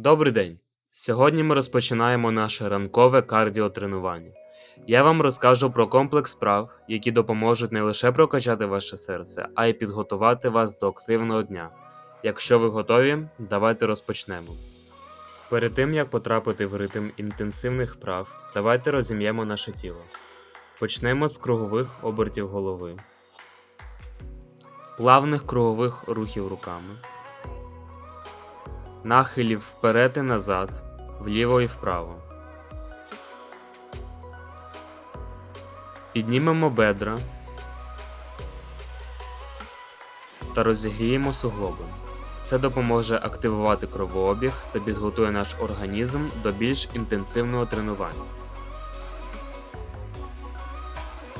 Добрий день! Сьогодні ми розпочинаємо наше ранкове кардіотренування. Я вам розкажу про комплекс справ, які допоможуть не лише прокачати ваше серце, а й підготувати вас до активного дня. Якщо ви готові, давайте розпочнемо. Перед тим як потрапити в ритм інтенсивних вправ, давайте розім'ємо наше тіло. Почнемо з кругових обертів голови, плавних кругових рухів руками нахилів вперед і назад, вліво і вправо. Піднімемо бедра та розігріємо суглоби. Це допоможе активувати кровообіг та підготує наш організм до більш інтенсивного тренування.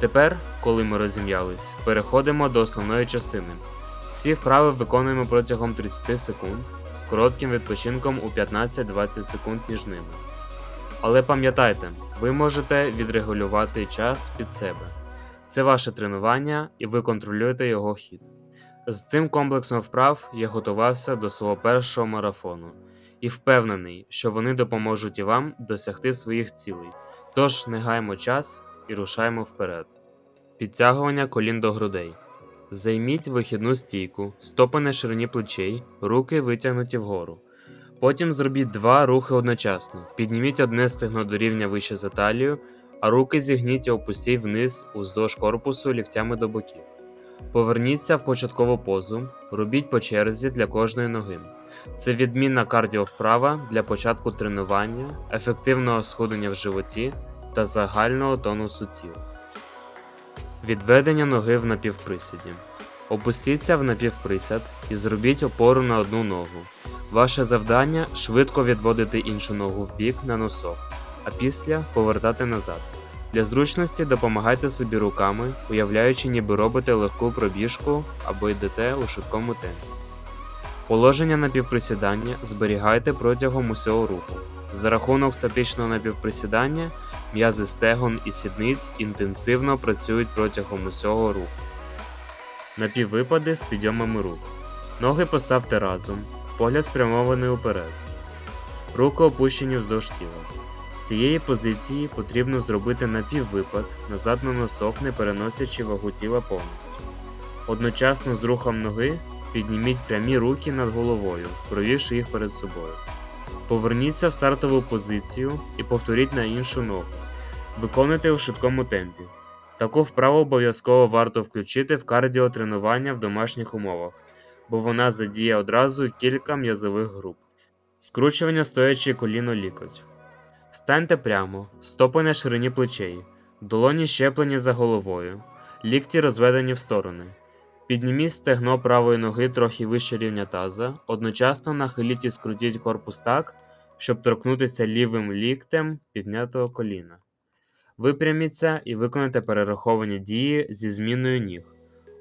Тепер, коли ми розім'ялись, переходимо до основної частини. Всі вправи виконуємо протягом 30 секунд з коротким відпочинком у 15-20 секунд між ними. Але пам'ятайте, ви можете відрегулювати час під себе. Це ваше тренування і ви контролюєте його хід. З цим комплексом вправ я готувався до свого першого марафону і впевнений, що вони допоможуть і вам досягти своїх цілей. Тож не гаймо час і рушаємо вперед. Підтягування колін до грудей. Займіть вихідну стійку, стопи на ширині плечей, руки витягнуті вгору. Потім зробіть два рухи одночасно. Підніміть одне стегно до рівня вище за талію, а руки зігніть і опустіть вниз уздовж корпусу ліктями до боків. Поверніться в початкову позу, робіть по черзі для кожної ноги. Це відмінна кардіовправа для початку тренування, ефективного сходення в животі та загального тонусу тіла. Відведення ноги в напівприсіді. Опустіться в напівприсяд і зробіть опору на одну ногу. Ваше завдання швидко відводити іншу ногу в бік на носок, а після повертати назад. Для зручності допомагайте собі руками, уявляючи, ніби робите легку пробіжку або йдете у швидкому темпі. Положення напівприсідання зберігайте протягом усього руху. За рахунок статичного напівприсідання м'язи стегон і сідниць інтенсивно працюють протягом усього руху. Напіввипади з підйомами рук. Ноги поставте разом, погляд спрямований уперед. Руки опущені вздовж тіла. З цієї позиції потрібно зробити напіввипад назад на носок, не переносячи вагу тіла повністю. Одночасно з рухом ноги підніміть прямі руки над головою, провівши їх перед собою. Поверніться в стартову позицію і повторіть на іншу ногу. Виконуйте у швидкому темпі. Таку вправу обов'язково варто включити в кардіотренування в домашніх умовах, бо вона задіє одразу кілька м'язових груп. Скручування стоячи коліно лікоть. Встаньте прямо, стопи на ширині плечей, долоні щеплені за головою, лікті розведені в сторони. Підніміть стегно правої ноги трохи вище рівня таза, одночасно нахиліть і скрутіть корпус так, щоб торкнутися лівим ліктем піднятого коліна. Випряміться і виконайте перераховані дії зі зміною ніг.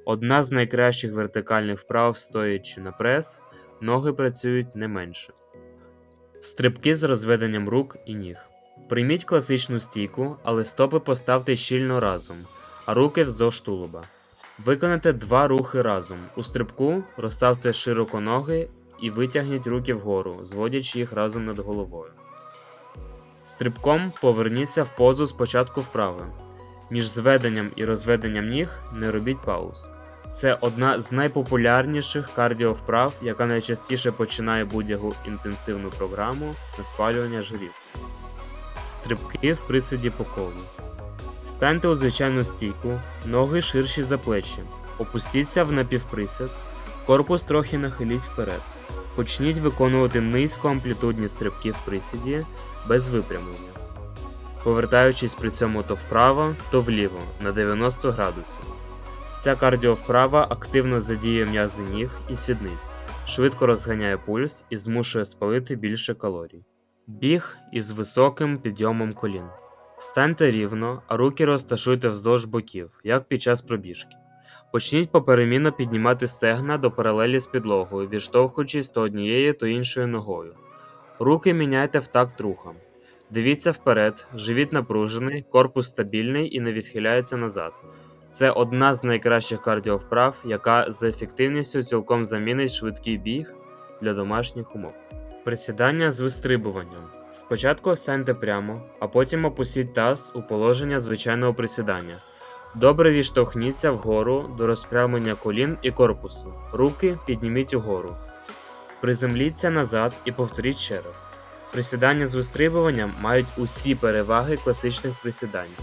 Одна з найкращих вертикальних вправ стоячи на прес, ноги працюють не менше. Стрибки з розведенням рук і ніг. Прийміть класичну стійку, але стопи поставте щільно разом, а руки вздовж тулуба. Виконайте два рухи разом. У стрибку розставте широко ноги і витягніть руки вгору, зводячи їх разом над головою. Стрибком поверніться в позу спочатку вправи. Між зведенням і розведенням ніг не робіть пауз. Це одна з найпопулярніших кардіовправ, яка найчастіше починає будь-яку інтенсивну програму на спалювання жирів. Стрибки в присиді по колу. Встаньте у звичайну стійку, ноги ширші за плечі. Опустіться в напівприсяд, корпус трохи нахиліть вперед. Почніть виконувати низькоамплітудні стрибки в присіді без випрямлення, повертаючись при цьому то вправо, то вліво на 90 градусів. Ця кардіовправа активно задіє м'язи ніг і сідниць, швидко розганяє пульс і змушує спалити більше калорій. Біг із високим підйомом колін. Станьте рівно, а руки розташуйте вздовж боків, як під час пробіжки. Почніть поперемінно піднімати стегна до паралелі з підлогою, відштовхуючись то однією, то іншою ногою. Руки міняйте в такт рухам. Дивіться вперед, живіт напружений, корпус стабільний і не відхиляється назад. Це одна з найкращих кардіовправ, яка за ефективністю цілком замінить швидкий біг для домашніх умов. Присідання з вистрибуванням. Спочатку станьте прямо, а потім опустіть таз у положення звичайного присідання. Добре відштовхніться вгору до розпрямлення колін і корпусу. Руки підніміть угору. Приземліться назад і повторіть ще раз. Присідання з вистрибуванням мають усі переваги класичних присідань,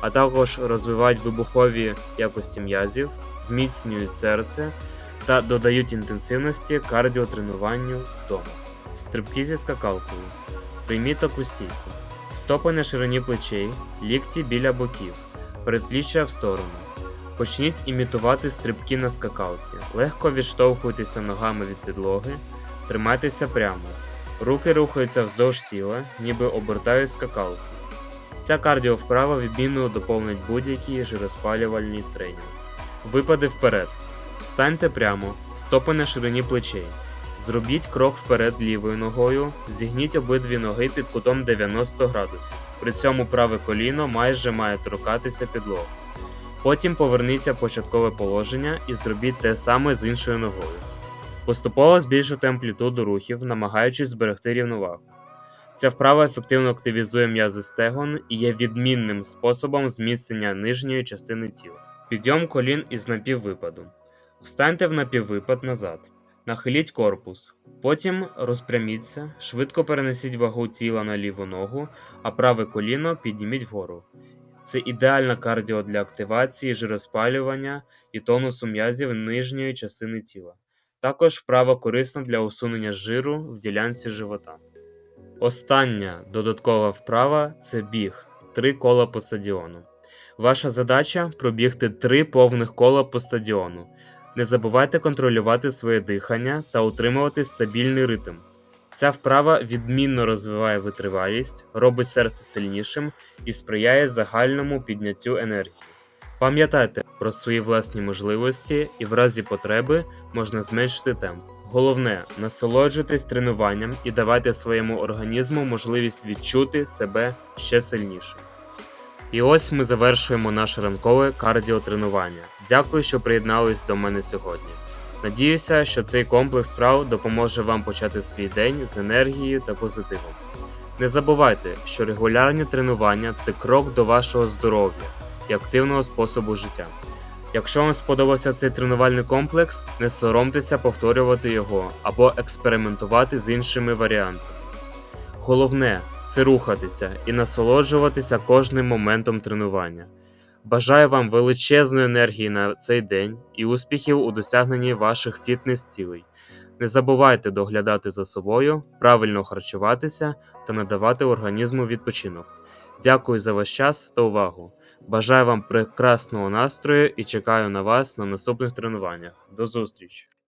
а також розвивають вибухові якості м'язів, зміцнюють серце та додають інтенсивності кардіотренуванню вдома. Стрибки зі скакалкою. Прийміть таку стійку. Стопи на ширині плечей, лікті біля боків, передпліччя в сторону. Почніть імітувати стрибки на скакалці. Легко відштовхуйтеся ногами від підлоги, тримайтеся прямо. Руки рухаються вздовж тіла, ніби обертають скакалку. Ця кардіовправа відмінно доповнить будь-який жироспалювальний тренінг. Випади вперед. Встаньте прямо, стопи на ширині плечей. Зробіть крок вперед лівою ногою, зігніть обидві ноги під кутом 90 градусів. При цьому праве коліно майже має торкатися підлоги. Потім поверніться в початкове положення і зробіть те саме з іншою ногою. Поступово збільшуйте амплітуду рухів, намагаючись зберегти рівновагу. Ця вправа ефективно активізує м'язи стегон і є відмінним способом зміцнення нижньої частини тіла. Підйом колін із напіввипаду. Встаньте в напіввипад назад. Нахиліть корпус. Потім розпряміться, швидко перенесіть вагу тіла на ліву ногу, а праве коліно підніміть вгору. Це ідеальна кардіо для активації жироспалювання і тонусу м'язів нижньої частини тіла. Також вправа корисна для усунення жиру в ділянці живота. Остання додаткова вправа це біг три кола по стадіону. Ваша задача пробігти три повних кола по стадіону. Не забувайте контролювати своє дихання та утримувати стабільний ритм. Ця вправа відмінно розвиває витривалість, робить серце сильнішим і сприяє загальному підняттю енергії. Пам'ятайте про свої власні можливості і в разі потреби можна зменшити темп. Головне, насолоджуйтесь тренуванням і давайте своєму організму можливість відчути себе ще сильніше. І ось ми завершуємо наше ранкове кардіотренування. Дякую, що приєднались до мене сьогодні. Надіюся, що цей комплекс вправ допоможе вам почати свій день з енергією та позитивом. Не забувайте, що регулярні тренування це крок до вашого здоров'я і активного способу життя. Якщо вам сподобався цей тренувальний комплекс, не соромтеся повторювати його або експериментувати з іншими варіантами. Головне це рухатися і насолоджуватися кожним моментом тренування. Бажаю вам величезної енергії на цей день і успіхів у досягненні ваших фітнес-цілей. Не забувайте доглядати за собою, правильно харчуватися та надавати організму відпочинок. Дякую за ваш час та увагу. Бажаю вам прекрасного настрою і чекаю на вас на наступних тренуваннях. До зустрічі!